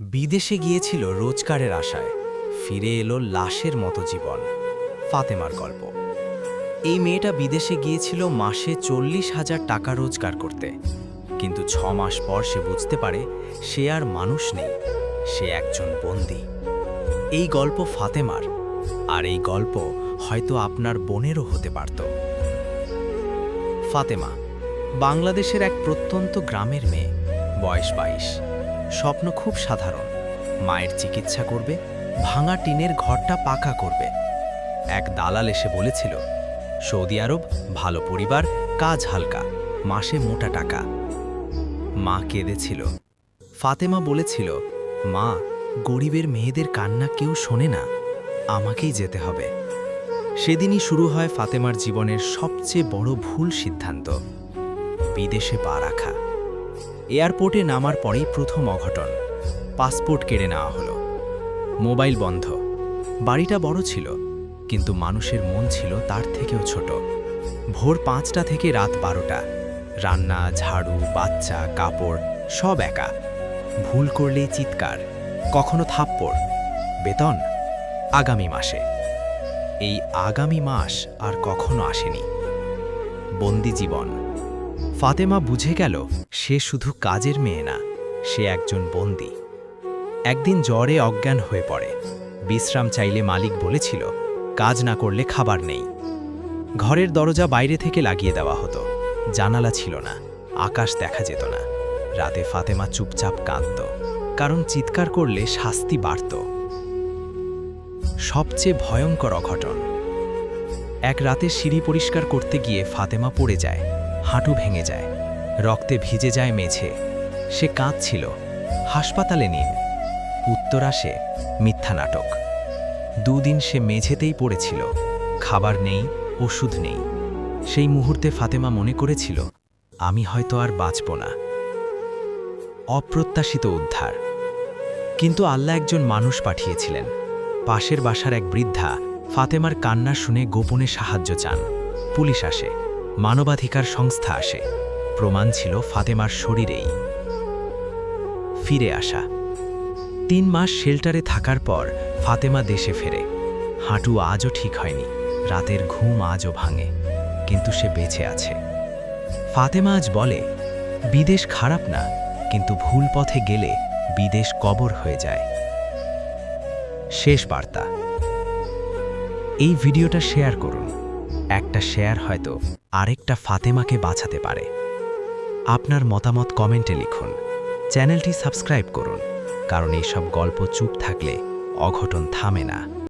বিদেশে গিয়েছিল রোজগারের আশায়। ফিরে এলো লাশের মতো জীবন। ফাতেমার গল্প। এই মেয়েটা বিদেশে গিয়েছিল মাসে চল্লিশ হাজার টাকা রোজগার করতে। কিন্তু ছ মাস পর সে বুঝতে পারে সে আর মানুষ নেই, সে একজন বন্দী। এই গল্প ফাতেমার, আর এই গল্প হয়তো আপনার বোনেরও হতে পারত। ফাতেমা, বাংলাদেশের এক প্রত্যন্ত গ্রামের মেয়ে, বয়স বাইশ। স্বপ্ন খুব সাধারণ। মায়ের চিকিৎসা করবে, ভাঙা টিনের ঘরটা পাকা করবে। এক দালাল এসে বলেছিল, সৌদি আরব, ভালো পরিবার, কাজ হালকা, মাসে মোটা টাকা। মা কেঁদেছিল। ফাতেমা বলেছিল, মা, গরিবের মেয়েদের কান্না কেউ শোনে না, আমাকেই যেতে হবে। সেদিনই শুরু হয় ফাতেমার জীবনের সবচেয়ে বড় ভুল সিদ্ধান্ত। বিদেশে পা রাখা। এয়ারপোর্টে নামার পরেই প্রথম অঘটন। পাসপোর্ট কেড়ে নেওয়া হলো। মোবাইল বন্ধ। বাড়িটা বড় ছিল, কিন্তু মানুষের মন ছিল তার থেকেও ছোট। ভোর পাঁচটা থেকে রাত বারোটা। রান্না, ঝাড়ু, বাচ্চা, কাপড়, সব একা। ভুল করলেই চিৎকার, কখনো থাপ্পড়। বেতন? আগামী মাসে। এই আগামী মাস আর কখনো আসেনি। বন্দি জীবন। ফাতেমা বুঝে গেল সে শুধু কাজের মেয়ে না, সে একজন বন্দি। একদিন জ্বরে অজ্ঞান হয়ে পড়ে। বিশ্রাম চাইলে মালিক বলেছিল, কাজ না করলে খাবার নেই। ঘরের দরজা বাইরে থেকে লাগিয়ে দেওয়া হতো। জানালা ছিল না, আকাশ দেখা যেত না। রাতে ফাতেমা চুপচাপ কাঁদত, কারণ চিৎকার করলে শাস্তি বাড়ত। সবচেয়ে ভয়ঙ্কর অঘটন। এক রাতে সিঁড়ি পরিষ্কার করতে গিয়ে ফাতেমা পড়ে যায়। হাঁটু ভেঙে যায়। রক্তে ভিজে যায় মেঝে। সে কাঁদছিল। হাসপাতালে নিন। উত্তর আসে, মিথ্যা নাটক। দুদিন সে মেঝেতেই পড়েছিল। খাবার নেই, ওষুধ নেই। সেই মুহূর্তে ফাতেমা মনে করেছিল, আমি হয়তো আর বাঁচব না। অপ্রত্যাশিত উদ্ধার। কিন্তু আল্লাহ একজন মানুষ পাঠিয়েছিলেন। পাশের বাসার এক বৃদ্ধা ফাতেমার কান্না শুনে গোপনে সাহায্য চান। পুলিশ আসে। মানবাধিকার সংস্থা আসে। প্রমাণ ছিল ফাতেমার শরীরেই। ফিরে আসা। তিন মাস শেল্টারে থাকার পর ফাতেমা দেশে ফেরে। হাঁটু আজও ঠিক হয়নি। রাতের ঘুম আজও ভাঙে, কিন্তু সে বেঁচে আছে। ফাতেমা আজ বলে, বিদেশ খারাপ না, কিন্তু ভুল পথে গেলে বিদেশ কবর হয়ে যায়। শেষ বার্তা। এই ভিডিওটা শেয়ার করুন। একটা শেয়ার হয়তো আরেকটা ফাতেমাকে বাঁচাতে পারে। আপনার মতামত কমেন্টে লিখুন। চ্যানেলটি সাবস্ক্রাইব করুন, কারণ এইসব গল্প চুপ থাকলে অঘটন থামে না।